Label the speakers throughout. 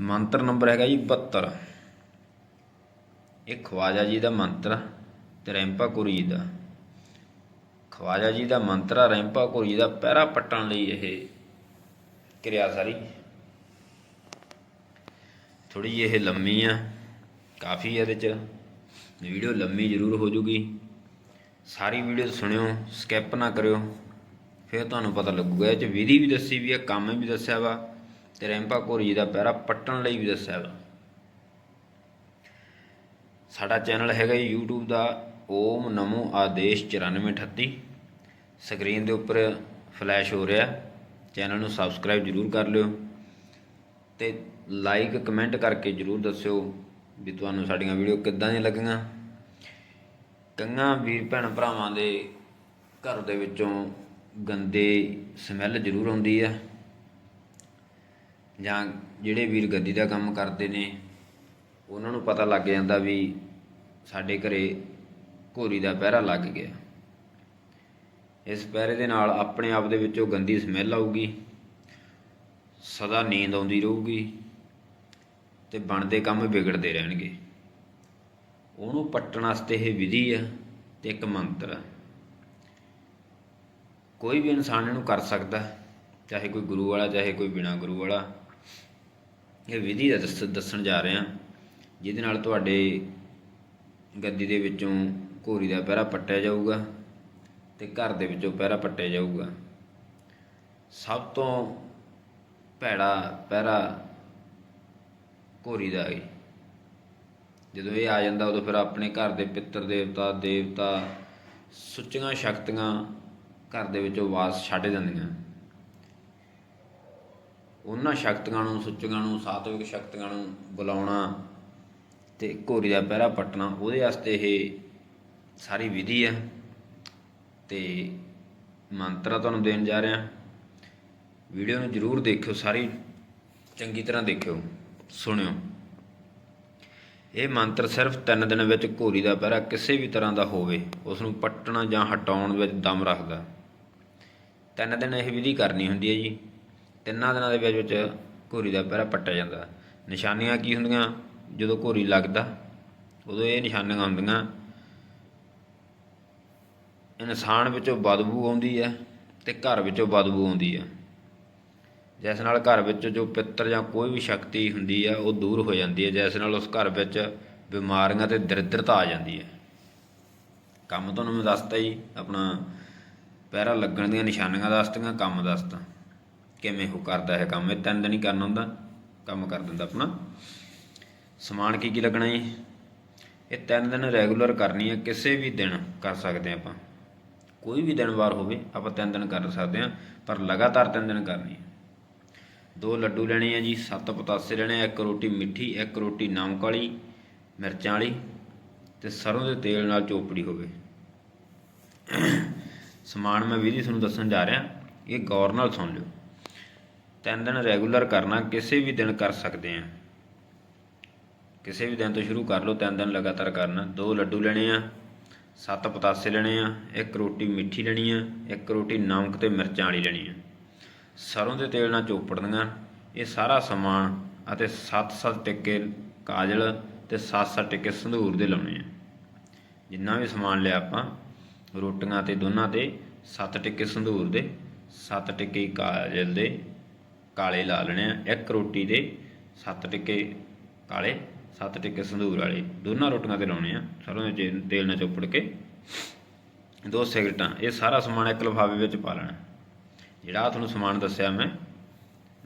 Speaker 1: ਮੰਤਰ ਨੰਬਰ ਹੈਗਾ ਜੀ 72 ਇਹ ਖਵਾਜਾ ਜੀ ਦਾ ਮੰਤਰ ਆ ਤੇ ਰੈਂਪਾ ਕੁਰੀ ਜੀ ਦਾ। ਖਵਾਜਾ ਜੀ ਦਾ ਮੰਤਰ ਆ ਰੈਂਪਾ ਕੁਰੀ ਜੀ ਦਾ ਪਹਿਰਾ ਪੱਟਣ ਲਈ ਇਹ ਕਿਰਿਆ ਸਾਰੀ। ਥੋੜੀ ਜਿਹੀ ਇਹ ਲੰਮੀ ਆ, ਕਾਫੀ ਇਹਦੇ ਚ। ਵੀਡੀਓ ਲੰਮੀ ਜ਼ਰੂਰ ਹੋ ਜੂਗੀ। ਸਾਰੀ ਵੀਡੀਓ ਸੁਣਿਓ, ਸਕਿਪ ਨਾ ਕਰਿਓ। ਫਿਰ ਤੁਹਾਨੂੰ ਪਤਾ ਲੱਗੂਗਾ, ਇਹ ਚ ਵਿਧੀ ਵੀ ਦੱਸੀ ਵੀ ਆ, ਕੰਮ ਵੀ ਦੱਸਿਆ ਵਾ। ਤੇ ਰੈਂਪਾ ਘੋਰੀ ਜੀ ਦਾ ਪਹਿਰਾ ਪੱਟਣ ਲਈ ਵੀ ਦੱਸਿਆ ਵਾ ਸਾਡਾ ਚੈਨਲ ਹੈਗਾ ਜੀ YouTube ਦਾ, ਓਮ ਨਮੋ ਆਦੇਸ਼ 9438 ਸਕਰੀਨ ਦੇ ਉੱਪਰ ਫਲੈਸ਼ ਹੋ ਰਿਹਾ। ਚੈਨਲ ਨੂੰ ਸਬਸਕ੍ਰਾਈਬ ਜਰੂਰ ਕਰ ਲਿਓ ਤੇ ਲਾਈਕ, ਕਮੈਂਟ ਕਰਕੇ ਜਰੂਰ ਦੱਸਿਓ ਵੀ ਤੁਹਾਨੂੰ ਸਾਡੀਆਂ ਵੀਡੀਓ ਕਿੱਦਾਂ ਦੀਆਂ ਲੱਗੀਆਂ। ਕਈਆਂ ਵੀਰ ਭੈਣ ਭਰਾਵਾਂ ਦੇ ਘਰ ਦੇ ਵਿੱਚੋਂ ਗੰਦੇ ਸਮੈਲ ਜ਼ਰੂਰ ਆਉਂਦੀ ਆ। ਜਾਂ ਜਿਹੜੇ ਵੀਰ ਗੱਦੀ ਦਾ ਕੰਮ ਕਰਦੇ ਨੇ, ਉਹਨਾਂ ਨੂੰ ਪਤਾ ਲੱਗ ਜਾਂਦਾ ਵੀ ਸਾਡੇ ਘਰੇ ਘੋਰੀ ਦਾ ਪਹਿਰਾ ਲੱਗ ਗਿਆ। ਇਸ ਪਹਿਰੇ ਦੇ ਨਾਲ ਆਪਣੇ ਆਪ ਦੇ ਵਿੱਚੋਂ ਗੰਦੀ ਸਮੈਲ ਆਊਗੀ, ਸਦਾ ਨੀਂਦ ਆਉਂਦੀ ਰਹੂਗੀ ਤੇ ਬਣਦੇ ਕੰਮ ਵਿਗੜਦੇ ਰਹਿਣਗੇ। ਉਹਨੂੰ ਪੱਟਣ ਵਾਸਤੇ ਇਹ ਵਿਧੀ ਆ ਤੇ ਇੱਕ ਮੰਤਰ ਆ। ਕੋਈ ਵੀ ਇਨਸਾਨ ਇਹਨੂੰ ਕਰ ਸਕਦਾ, ਚਾਹੇ ਕੋਈ ਗੁਰੂ ਵਾਲਾ, ਚਾਹੇ ਕੋਈ ਬਿਨਾ ਗੁਰੂ ਵਾਲਾ। ਇਹ ਵਿਧੀ ਦਾ ਦੱਸ ਦੱਸਣ ਜਾ ਰਹੇ। ਹਾਂ ਜਿਹਦੇ ਨਾਲ ਤੁਹਾਡੇ ਗੱਦੀ ਦੇ ਵਿੱਚੋਂ ਘੋਰੀ ਦਾ ਪਹਿਰਾ ਪੱਟਿਆ ਜਾਊਗਾ ਤੇ ਘਰ ਦੇ ਵਿੱਚੋਂ ਪਹਿਰਾ ਪੱਟਿਆ ਜਾਊਗਾ। ਸਭ ਤੋਂ ਭੈੜਾ ਪਹਿਰਾ ਘੋਰੀ ਦਾ ਹੈ। ਜਦੋਂ ਇਹ ਆ ਜਾਂਦਾ, ਉਦੋਂ ਫਿਰ ਆਪਣੇ ਘਰ ਦੇ ਪਿੱਤਰ, ਦੇਵਤਾ ਦੇਵਤਾ ਸੁੱਚੀਆਂ ਸ਼ਕਤੀਆਂ ਘਰ ਦੇ ਵਿੱਚੋਂ ਵਾਸ ਛੱਡ ਜਾਂਦੀਆਂ ਉਹਨਾਂ ਸ਼ਕਤੀਆਂ ਨੂੰ ਸੁੱਚੀਆਂ ਨੂੰ, ਸਾਤਵਿਕ ਸ਼ਕਤੀਆਂ ਨੂੰ ਬੁਲਾਉਣਾ ਤੇ ਘੋਰੀ ਦਾ ਪਹਿਰਾ ਪੱਟਣਾ, ਉਹਦੇ ਵਾਸਤੇ ਇਹ ਸਾਰੀ ਵਿਧੀ ਆ ਤੇ ਮੰਤਰਾ ਤੁਹਾਨੂੰ ਦੇਣ ਜਾ ਰਿਹਾ। ਵੀਡੀਓ ਨੂੰ ਜਰੂਰ ਦੇਖਿਓ, ਸਾਰੀ ਚੰਗੀ ਤਰ੍ਹਾਂ ਦੇਖਿਓ, ਸੁਣਿਓ। ਇਹ ਮੰਤਰ ਸਿਰਫ 3 ਦਿਨ ਵਿੱਚ ਘੋਰੀ ਦਾ ਪਹਿਰਾ ਕਿਸੇ ਵੀ ਤਰ੍ਹਾਂ ਦਾ ਹੋਵੇ ਉਸ ਨੂੰ ਪੱਟਣਾ ਜਾਂ ਹਟਾਉਣ ਵਿੱਚ ਦਮ ਰੱਖਦਾ। ਤਿੰਨ ਦਿਨ ਇਹ ਵਿਧੀ ਕਰਨੀ ਹੁੰਦੀ ਹੈ ਜੀ। ਤਿੰਨਾਂ ਦਿਨਾਂ ਦੇ ਵਿੱਚ ਵਿੱਚ ਘੋਰੀ ਦਾ ਪਹਿਰਾ ਪੱਟਿਆ ਜਾਂਦਾ। ਨਿਸ਼ਾਨੀਆਂ ਕੀ ਹੁੰਦੀਆਂ? ਜਦੋਂ ਘੋਰੀ ਲੱਗਦਾ, ਉਦੋਂ ਇਹ ਨਿਸ਼ਾਨੀਆਂ ਹੁੰਦੀਆਂ। ਇਨਸਾਨ ਵਿੱਚੋਂ ਬਦਬੂ ਆਉਂਦੀ ਹੈ ਤੇ ਘਰ ਵਿੱਚੋਂ ਬਦਬੂ ਆਉਂਦੀ ਹੈ। ਜਿਸ ਨਾਲ ਘਰ ਵਿੱਚ ਜੋ ਪਿੱਤਰ ਜਾਂ ਕੋਈ ਵੀ ਸ਼ਕਤੀ ਹੁੰਦੀ ਹੈ, ਉਹ ਦੂਰ ਹੋ ਜਾਂਦੀ ਹੈ। ਜਿਸ ਨਾਲ ਉਸ ਘਰ ਵਿੱਚ ਬਿਮਾਰੀਆਂ ਤੇ ਦਰਿਦਰਤਾ ਆ ਜਾਂਦੀ ਹੈ। ਕੰਮ ਤੁਹਾਨੂੰ ਮੈਂ ਦੱਸਤਾ ਜੀ, ਆਪਣਾ ਪਹਿਰਾ ਲੱਗਣ ਦੀਆਂ ਨਿਸ਼ਾਨੀਆਂ ਦੱਸਤੀਆਂ, ਕੰਮ ਦੱਸਤਾ। ਕਿਵੇਂ ਉਹ ਕਰਦਾ ਹੈ ਕੰਮ? ਇਹ ਤਿੰਨ ਦਿਨ ਹੀ ਕਰਨਾ ਹੁੰਦਾ, ਕੰਮ ਕਰ ਦਿੰਦਾ ਆਪਣਾ। ਸਮਾਨ ਕੀ ਕੀ ਲੱਗਣਾ ਜੀ? ਇਹ ਤਿੰਨ ਦਿਨ ਰੈਗੂਲਰ ਕਰਨੀ ਹੈ, ਕਿਸੇ ਵੀ ਦਿਨ ਕਰ ਸਕਦੇ ਆਪਾਂ। ਕੋਈ ਵੀ ਦਿਨ ਵਾਰ ਹੋਵੇ, ਆਪਾਂ ਤਿੰਨ ਦਿਨ ਕਰ ਸਕਦੇ ਹਾਂ, ਪਰ ਲਗਾਤਾਰ ਤਿੰਨ ਦਿਨ ਕਰਨੀ ਹੈ। ਦੋ ਲੱਡੂ ਲੈਣੇ ਆ ਜੀ, ਸੱਤ ਪਤਾਸੇ ਲੈਣੇ ਆ, ਇੱਕ ਰੋਟੀ ਮਿੱਠੀ, ਇੱਕ ਰੋਟੀ ਨਮਕ ਵਾਲੀ, ਮਿਰਚਾਂ ਵਾਲੀ ਤੇ ਸਰੋਂ ਦੇ ਤੇਲ ਨਾਲ ਚੋਪੜੀ ਹੋਵੇ। ਸਮਾਨ ਮੈਂ ਵਿਧੀ ਤੁਹਾਨੂੰ ਦੱਸਣ ਜਾ ਰਿਹਾ, ਇਹ ਗੌਰ ਨਾਲ ਸੁਣ ਲਿਓ। ਤਿੰਨ ਦਿਨ ਰੈਗੂਲਰ ਕਰਨਾ, ਕਿਸੇ ਵੀ ਦਿਨ ਕਰ ਸਕਦੇ ਆ ਕਿਸੇ ਵੀ ਦਿਨ ਤੋਂ ਸ਼ੁਰੂ ਕਰ ਲਓ, ਤਿੰਨ ਦਿਨ ਲਗਾਤਾਰ ਕਰਨਾ। ਦੋ ਲੱਡੂ ਲੈਣੇ ਆ, ਸੱਤ ਪਤਾਸੇ ਲੈਣੇ ਆ, ਇੱਕ ਰੋਟੀ ਮਿੱਠੀ ਲੈਣੀ ਆ, ਇੱਕ ਰੋਟੀ ਨਮਕ ਤੇ ਮਿਰਚਾਂ ਵਾਲੀ ਲੈਣੀ ਆ। ਸਰੋਂ ਦੇ ਤੇਲ ਨਾਲ ਚੋਪੜਨੀਆਂ ਇਹ ਸਾਰਾ ਸਮਾਨ ਅਤੇ 7-7 ਟਿੱਕੇ ਕਾਜਲ ਤੇ 7-7 ਟਿੱਕੇ ਸੰਧੂਰ ਦੇ ਲਾਉਣੇ ਆ। ਜਿੰਨਾ ਵੀ ਸਮਾਨ ਲਿਆ ਆਪਾਂ, ਰੋਟੀਆਂ ਤੇ, ਦੋਨਾਂ ਤੇ 7 ਟਿੱਕੇ ਸੰਧੂਰ ਦੇ 7 ਟਿੱਕੇ ਕਾਜਲ ਦੇ ਕਾਲੇ ਲਾ ਲੈਣੇ ਆ। ਇੱਕ ਰੋਟੀ ਦੇ 7 ਟਿੱਕੇ ਕਾਲੇ 7 ਟਿੱਕੇ ਸੰਧੂਰ ਵਾਲੇ। ਦੋਨਾਂ ਰੋਟੀਆਂ ਤੇ ਲਾਉਣੇ ਆ। ਸਰੋਂ ਦੇ ਤੇਲ ਨਾਲ ਚੋਪੜ ਕੇ ਦੋ ਸਿਗਰਟਾਂ ਇਹ ਸਾਰਾ ਸਮਾਨ ਇੱਕ ਲਿਫਾਫੇ ਵਿੱਚ ਪਾ ਲੈਣਾ। ਜਿਹੜਾ ਤੁਹਾਨੂੰ ਸਮਾਨ ਦੱਸਿਆ ਮੈਂ,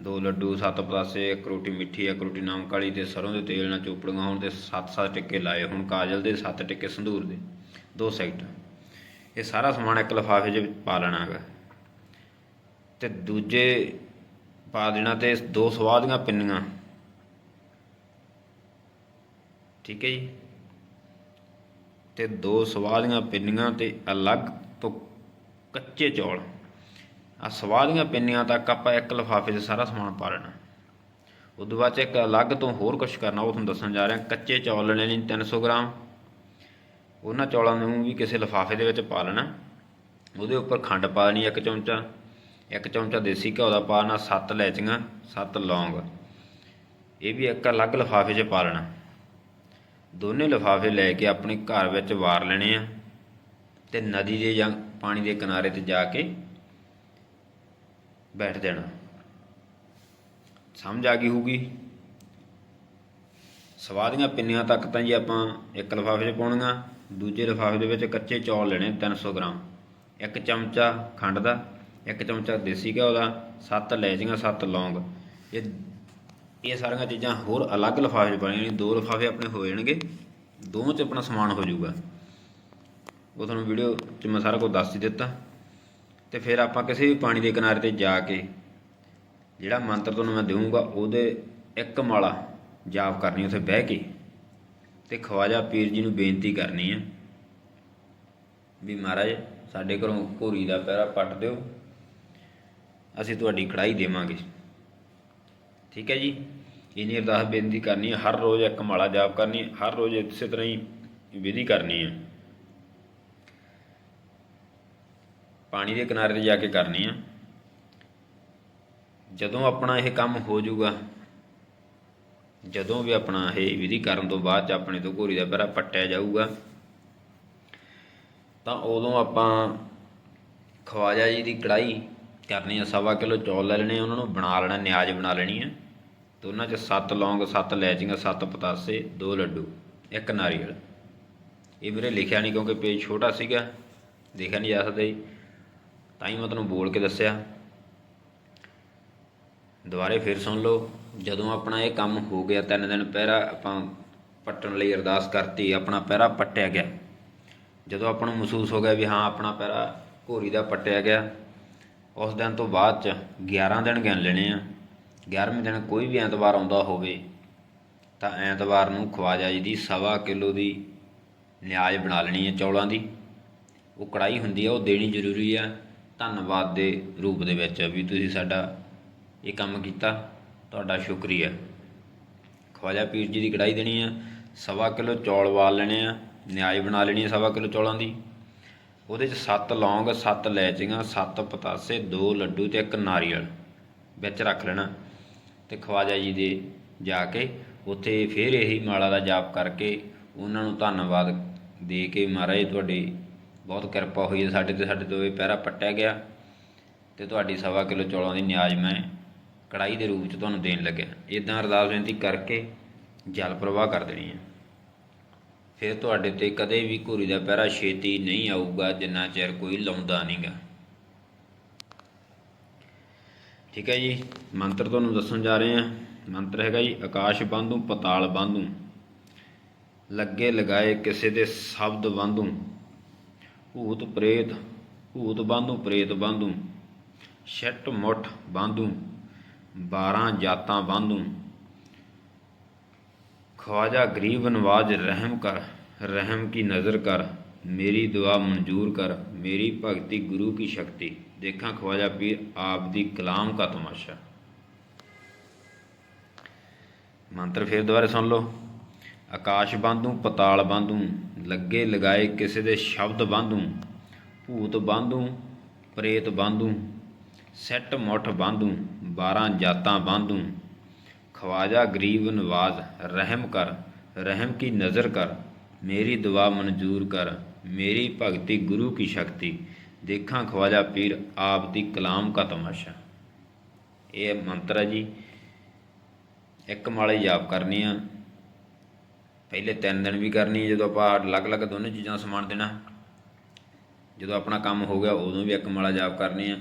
Speaker 1: ਦੋ ਲੱਡੂ, ਸੱਤ ਪਤਾਸੇ, ਇੱਕ ਰੋਟੀ ਮਿੱਠੀ, ਇੱਕ ਰੋਟੀ ਨਮਕ ਵਾਲੀ ਤੇ ਸਰੋਂ ਦੇ ਤੇਲ ਨਾਲ ਚੋਪੜੀਆਂ ਹੋਣ ਤੇ ਸੱਤ ਸੱਤ ਟਿੱਕੇ ਲਾਏ ਹੁਣ ਕਾਜਲ ਦੇ, ਸੱਤ ਟਿੱਕੇ ਸੰਧੂਰ ਦੇ। ਦੋ ਸੈਕਟ ਇਹ ਸਾਰਾ ਸਮਾਨ ਇੱਕ ਲਿਫਾਫੇ 'ਚ ਪਾ ਲੈਣਾ ਹੈਗਾ। ਤੇ ਦੂਜੇ ਪਾ ਦੇਣਾ ਤੇ ਦੋ ਸਵਾਹ ਦੀਆਂ ਪਿੰਨੀਆਂ। ਠੀਕ ਹੈ ਜੀ? ਤੇ ਦੋ ਸਵਾਹ ਦੀਆਂ ਪਿੰਨੀਆਂ ਤੇ ਅਲੱਗ ਤੋਂ ਕੱਚੇ ਚੌਲ। ਆ ਸਵਾਹ ਦੀਆਂ ਪਿੰਨੀਆਂ ਤੱਕ ਆਪਾਂ ਇੱਕ ਲਿਫਾਫੇ 'ਚ ਸਾਰਾ ਸਮਾਨ ਪਾ ਲੈਣਾ। ਉਦੋਂ ਬਾਅਦ 'ਚ ਇੱਕ ਅਲੱਗ ਤੋਂ ਹੋਰ ਕੁਝ ਕਰਨਾ, ਉਹ ਤੁਹਾਨੂੰ ਦੱਸਣ ਜਾ ਰਿਹਾ। ਕੱਚੇ ਚੌਲ ਲੈਣੇ ਨੇ 300 ਗ੍ਰਾਮ। ਉਹਨਾਂ ਚੌਲਾਂ ਨੂੰ ਵੀ ਕਿਸੇ ਲਿਫਾਫੇ ਦੇ ਵਿੱਚ ਪਾ ਲੈਣਾ। ਉਹਦੇ ਉੱਪਰ ਖੰਡ ਪਾ ਦੇਣੀ ਇੱਕ ਚਮਚਾ। ਇੱਕ ਚਮਚਾ ਦੇਸੀ ਘਿਓ ਦਾ ਪਾ ਪਾਣਾ ਸੱਤ ਲੈਚੀਆਂ ਸੱਤ ਲੌਂਗ। ਇਹ ਵੀ ਇੱਕ ਅਲੱਗ ਲਿਫਾਫੇ 'ਚ ਪਾ ਲੈਣਾ। ਦੋਨੇ ਲਿਫਾਫੇ ਲੈ ਕੇ ਆਪਣੇ ਘਰ ਵਿੱਚ ਵਾਰ ਲੈਣੇ ਆ ਤੇ ਨਦੀ ਦੇ ਜਾਂ ਪਾਣੀ ਦੇ ਕਿਨਾਰੇ ਤੇ ਜਾ ਕੇ ਬੈਠ ਜਾਣਾ। ਸਮਝ ਆ ਗਈ ਹੋਊਗੀ? ਸਵਾਹ ਦੀਆਂ ਪਿੰਨੀਆਂ ਤੱਕ ਤਾਂ ਜੀ ਆਪਾਂ ਇੱਕ ਲਿਫਾਫੇ 'ਚ ਪਾਉਣੀਆਂ, ਦੂਜੇ ਲਿਫਾਫੇ ਦੇ ਵਿੱਚ ਕੱਚੇ ਚੌਲ ਲੈਣੇ 300 ਗ੍ਰਾਮ। ਇੱਕ ਚਮਚਾ ਖੰਡ ਦਾ ਇੱਕ ਚਮਚਾ ਦੇਸੀ ਘਿਓ ਦਾ, ਸੱਤ ਇਲਾਇਚੀਆਂ, ਸੱਤ ਲੌਂਗ। ਇਹ ਇਹ ਸਾਰੀਆਂ ਚੀਜ਼ਾਂ ਹੋਰ ਅਲੱਗ ਲਿਫਾਫੇ 'ਚ ਪਾਉਣੀਆਂ ਨੇ ਦੋ ਲਿਫਾਫੇ ਆਪਣੇ ਹੋ ਜਾਣਗੇ, ਦੋਵਾਂ 'ਚ ਆਪਣਾ ਸਮਾਨ ਹੋ ਜਾਊਗਾ। ਉਹ ਤੁਹਾਨੂੰ ਵੀਡੀਓ 'ਚ ਮੈਂ ਸਾਰਾ ਕੁਝ ਦੱਸ ਹੀ ਦਿੱਤਾ। ਤੇ ਫਿਰ ਆਪਾਂ ਕਿਸੇ ਵੀ ਪਾਣੀ ਦੇ ਕਿਨਾਰੇ ਤੇ ਜਾ ਕੇ ਜਿਹੜਾ ਮੰਤਰ ਤੁਹਾਨੂੰ ਮੈਂ ਦੇਵਾਂਗਾ ਉਹਦੇ ਇੱਕ ਮਾਲਾ ਜਾਪ ਕਰਨੀ, ਉੱਥੇ ਬਹਿ ਕੇ। ਤੇ ਖਵਾਜਾ ਪੀਰ ਜੀ ਨੂੰ ਬੇਨਤੀ ਕਰਨੀ ਹੈ ਵੀ ਮਹਾਰਾਜ, ਸਾਡੇ ਘਰੋਂ ਘੋਰੀ ਦਾ ਪੈਰਾ ਪੱਟ ਦਿਓ। ਅਸੀਂ ਤੁਹਾਡੀ ਕੜਾਈ ਦੇਵਾਂਗੇ। ਠੀਕ ਹੈ ਜੀ? ਇੰਨੀ ਅਰਦਾਸ ਬੇਨਤੀ ਕਰਨੀ ਹੈ, ਹਰ ਰੋਜ਼ ਇੱਕ ਮਾਲਾ ਜਾਪ ਕਰਨੀ ਹੈ, ਹਰ ਰੋਜ਼ ਇਸੇ ਤਰ੍ਹਾਂ ਹੀ ਵਿਧੀ ਕਰਨੀ ਹੈ। ਪਾਣੀ ਦੇ ਕਿਨਾਰੇ ਤੇ ਜਾ ਕੇ ਕਰਨੀ ਆ ਜਦੋਂ ਆਪਣਾ ਇਹ ਕੰਮ ਹੋ ਜਾਊਗਾ, ਜਦੋਂ ਵੀ ਆਪਣਾ ਇਹ ਵਿਧੀ ਕਰਨ ਤੋਂ ਬਾਅਦ ਚ ਆਪਣੇ ਤੋਂ ਘੋਰੀ ਦਾ ਪੈਰਾ ਪੱਟਿਆ ਜਾਊਗਾ, ਤਾਂ ਉਦੋਂ ਆਪਾਂ ਖਵਾਜਾ ਜੀ ਦੀ ਕੜਾਈ ਕਰਨੀ ਆ, ਸਵਾ ਕਿਲੋ ਚੌਲ ਲੈ ਲੈਣੇ ਉਹਨਾਂ ਨੂੰ, ਬਣਾ ਲੈਣਾ, ਨਿਆਜ਼ ਬਣਾ ਲੈਣੀ ਹੈ ਦੋਨਾਂ ਚ ਸੱਤ ਲੌਂਗ, ਸੱਤ ਇਲਾਇਚੀਆਂ, ਸੱਤ ਪਤਾਸੇ, ਦੋ ਲੱਡੂ, ਇੱਕ ਨਾਰੀਅਲ। ਇਹ ਵੀਰੇ ਲਿਖਿਆ ਨਹੀਂ ਕਿਉਂਕਿ ਪੇਜ ਛੋਟਾ ਸੀਗਾ, ਦੇਖਿਆ ਨਹੀਂ ਜਾ ਸਕਦਾ ਜੀ। ਤਾਂ ਹੀ ਮੈਂ ਤੁਹਾਨੂੰ ਬੋਲ ਕੇ ਦੱਸਿਆ। ਦੁਬਾਰੇ ਫਿਰ ਸੁਣ ਲਓ, ਜਦੋਂ ਆਪਣਾ ਇਹ ਕੰਮ ਹੋ ਗਿਆ ਤਿੰਨ ਦਿਨ ਪਹਿਰਾ, ਆਪਾਂ ਪੱਟਣ ਲਈ ਅਰਦਾਸ ਕਰਤੀ, ਆਪਣਾ ਪਹਿਰਾ ਪੱਟਿਆ ਗਿਆ। ਜਦੋਂ ਆਪਾਂ ਨੂੰ ਮਹਿਸੂਸ ਹੋ ਗਿਆ ਵੀ ਹਾਂ, ਆਪਣਾ ਪਹਿਰਾ ਘੋਰੀ ਦਾ ਪੱਟਿਆ ਗਿਆ ਉਸ ਦਿਨ ਤੋਂ ਬਾਅਦ ਚ 11 ਦਿਨ ਗਿਣ ਲੈਣੇ ਆ। 11ਵੇਂ ਦਿਨ ਕੋਈ ਵੀ ਐਤਵਾਰ ਆਉਂਦਾ ਹੋਵੇ, ਤਾਂ ਐਤਵਾਰ ਨੂੰ ਖਵਾਜਾ ਜੀ ਦੀ ਸਵਾ ਕਿਲੋ ਦੀ ਨਿਆਜ਼ ਬਣਾ ਲੈਣੀ ਹੈ ਚੌਲਾਂ ਦੀ। ਉਹ ਕੜਾਈ ਹੁੰਦੀ ਆ, ਉਹ ਦੇਣੀ ਜ਼ਰੂਰੀ ਆ ਧੰਨਵਾਦ ਦੇ ਰੂਪ ਦੇ ਵਿੱਚ ਵੀ ਤੁਸੀਂ ਸਾਡਾ ਇਹ ਕੰਮ ਕੀਤਾ। ਤੁਹਾਡਾ ਸ਼ੁਕਰੀਆ। ਖਵਾਜਾ ਪੀਰ ਜੀ ਦੀ ਕੜਾਈ ਦੇਣੀ ਆ, ਸਵਾ ਕਿਲੋ ਚੌਲ ਵਾਲ ਲੈਣੇ ਆ, ਨਿਆਜ਼ ਬਣਾ ਲੈਣੀ ਹੈ ਸਵਾ ਕਿਲੋ ਚੌਲਾਂ ਦੀ। ਉਹਦੇ 'ਚ ਸੱਤ ਲੌਂਗ, ਸੱਤ ਇਲਾਇਚੀਆਂ ਸੱਤ ਪਤਾਸੇ, ਦੋ ਲੱਡੂ ਤੇ ਇੱਕ ਨਾਰੀਅਲ। ਵਿੱਚ ਰੱਖ ਲੈਣਾ ਤੇ ਖਵਾਜਾ ਜੀ ਦੇ ਜਾ ਕੇ ਉੱਥੇ ਫਿਰ ਇਹੀ ਮਾਲਾ ਦਾ ਜਾਪ ਕਰਕੇ ਉਹਨਾਂ ਨੂੰ ਧੰਨਵਾਦ ਦੇ ਕੇ ਮਹਾਰਾਜ ਤੁਹਾਡੀ ਬਹੁਤ ਕਿਰਪਾ ਹੋਈ ਹੈ, ਸਾਡੇ ਤੇ ਸਾਡੇ ਤੋਂ ਇਹ ਪਹਿਰਾ ਪੱਟਿਆ ਗਿਆ ਤੇ ਤੁਹਾਡੀ ਸਵਾ ਕਿਲੋ ਚੌਲਾਂ ਦੀ ਨਿਆਜ਼ ਮੈਂ ਕੜਾਈ ਦੇ ਰੂਪ 'ਚ ਤੁਹਾਨੂੰ ਦੇਣ ਲੱਗਿਆ। ਇਦਾਂ ਅਰਦਾਸ ਬੇਨਤੀ ਕਰਕੇ ਜਲ ਪ੍ਰਵਾਹ ਕਰ ਦੇਣੀ ਹੈ। ਫਿਰ ਤੁਹਾਡੇ ਤੇ ਕਦੇ ਵੀ ਘੋਰੀ ਦਾ ਪਹਿਰਾ ਛੇਤੀ ਨਹੀਂ ਆਊਗਾ, ਜਿੰਨਾ ਚਿਰ ਕੋਈ ਲਾਉਂਦਾ ਨਹੀਂਗਾ। ਠੀਕ ਹੈ ਜੀ, ਮੰਤਰ ਤੁਹਾਨੂੰ ਦੱਸਣ ਜਾ ਰਹੇ ਹਾਂ। ਮੰਤਰ ਹੈਗਾ ਜੀ, ਆਕਾਸ਼ ਬੰਧੂ, ਪਤਾਲ ਬੰਧੂ। ਲੱਗੇ ਲਗਾਏ ਕਿਸੇ ਦੇ ਸ਼ਬਦ ਬੰਧੂ। ਭੂਤ ਪ੍ਰੇਤ, ਭੂਤ ਬੰਧੂ, ਪ੍ਰੇਤ ਬੰਧੂ। ਛੱਟ ਮੁੱਠ ਬੰਧੂ। 12 ਜਾਤਾਂ ਬੰਧੂ। ਖਵਾਜਾ ਗਰੀਬ ਨਵਾਜ ਰਹਿਮ ਕਰ, ਰਹਿਮ ਕੀ ਨਜ਼ਰ ਕਰ, ਮੇਰੀ ਦੁਆ ਮਨਜ਼ੂਰ ਕਰ, ਮੇਰੀ ਭਗਤੀ ਗੁਰੂ ਕੀ ਸ਼ਕਤੀ। ਦੇਖਾਂ ਖਵਾਜਾ ਪੀਰ ਆਪ ਦੀ ਕਲਾਮ ਕਾ ਤਮਾਸ਼ਾ। ਮੰਤਰ ਫਿਰ ਦੁਬਾਰਾ ਸੁਣ ਲਓ। ਆਕਾਸ਼ ਬੰਧੂ, ਪਤਾਲ ਬੰਧੂ, ਲੱਗੇ ਲਗਾਏ ਕਿਸੇ ਦੇ ਸ਼ਬਦ ਬੰਧੂ, ਭੂਤ ਬੰਧੂ, ਪ੍ਰੇਤ ਬੰਧੂ, ਸੈੱਟ ਮੁੱਠ ਬੰਧੂ 12 ਜਾਤਾਂ ਬੰਧੂ ਖਵਾਜਾ ਗਰੀਬ ਨਵਾਜ਼, ਰਹਿਮ ਕਰ, ਰਹਿਮ ਕੀ ਨਜ਼ਰ ਕਰ, ਮੇਰੀ ਦੁਆ ਮਨਜ਼ੂਰ ਕਰ, ਮੇਰੀ ਭਗਤੀ ਗੁਰੂ ਕੀ ਸ਼ਕਤੀ। ਦੇਖਾਂ ਖਵਾਜਾ ਪੀਰ ਆਪ ਦੀ ਕਲਾਮ ਕਾ ਤਮਾਸ਼ਾ। ਇਹ ਮੰਤਰ ਹੈ ਜੀ, ਇੱਕ ਮਾਲੇ ਜਾਪ ਕਰਨੀ ਆ। ਪਹਿਲੇ ਤਿੰਨ ਦਿਨ ਵੀ ਕਰਨੀ ਹੈ ਜਦੋਂ ਆਪਾਂ ਅਲੱਗ-ਅਲੱਗ ਦੋਨੇ ਚੀਜ਼ਾਂ ਸਮਾਨ ਦੇਣਾ। ਜਦੋਂ ਆਪਣਾ ਕੰਮ ਹੋ ਗਿਆ, ਉਦੋਂ ਵੀ ਇੱਕ ਮਾਲਾ ਜਾਪ ਕਰਨੀ ਆ।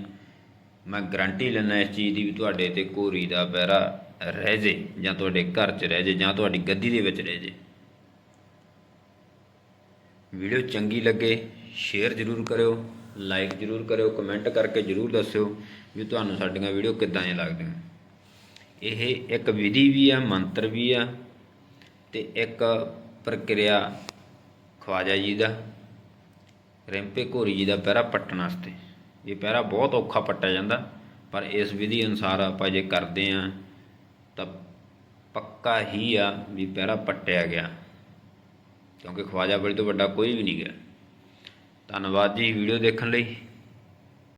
Speaker 1: ਮੈਂ ਗਾਰੰਟੀ ਲੈਣਾ ਇਸ ਚੀਜ਼ ਦੀ ਵੀ ਤੁਹਾਡੇ ਤੇ ਘੋਰੀ ਦਾ ਪਹਿਰਾ ਰਹਿ ਜੇ ਜਾਂ ਤੁਹਾਡੇ ਘਰ 'ਚ ਰਹਿ ਜੇ ਜਾਂ ਤੁਹਾਡੀ ਗੱਦੀ ਦੇ ਵਿੱਚ ਰਹਿ ਜੇ। ਵੀਡੀਓ ਚੰਗੀ ਲੱਗੇ ਸ਼ੇਅਰ ਜ਼ਰੂਰ ਕਰਿਓ ਲਾਈਕ ਜ਼ਰੂਰ ਕਰਿਓ ਕਮੈਂਟ ਕਰਕੇ ਜ਼ਰੂਰ ਦੱਸਿਓ ਵੀ ਤੁਹਾਨੂੰ ਸਾਡੀਆਂ ਵੀਡੀਓ ਕਿੱਦਾਂ ਦੀਆਂ ਲੱਗਦੀਆਂ। ਇਹ ਇੱਕ ਵਿਧੀ ਵੀ ਆ, ਮੰਤਰ ਵੀ ਆ ਤੇ ਇੱਕ ਪ੍ਰਕਿਰਿਆ ਖਵਾਜਾ ਜੀ ਦਾ, ਰਿੰਪੇ ਘੋਰੀ ਜੀ ਦਾ ਪਹਿਰਾ ਪੱਟਣ ਵਾਸਤੇ। ਇਹ ਪਹਿਰਾ ਬਹੁਤ ਔਖਾ ਪੱਟਿਆ ਜਾਂਦਾ, ਪਰ ਇਸ ਵਿਧੀ ਅਨੁਸਾਰ ਆਪਾਂ ਜੇ ਕਰਦੇ ਆ ਤਾਂ ਪੱਕਾ ਹੀ ਆ ਵੀ ਪਹਿਰਾ ਪੱਟਿਆ ਗਿਆ। ਕਿਉਂਕਿ ਖਵਾਜਾ ਬਲੀ ਤੋਂ ਵੱਡਾ ਕੋਈ ਵੀ ਨਹੀਂ ਗਿਆ। ਧੰਨਵਾਦ ਜੀ ਵੀਡੀਓ ਦੇਖਣ ਲਈ।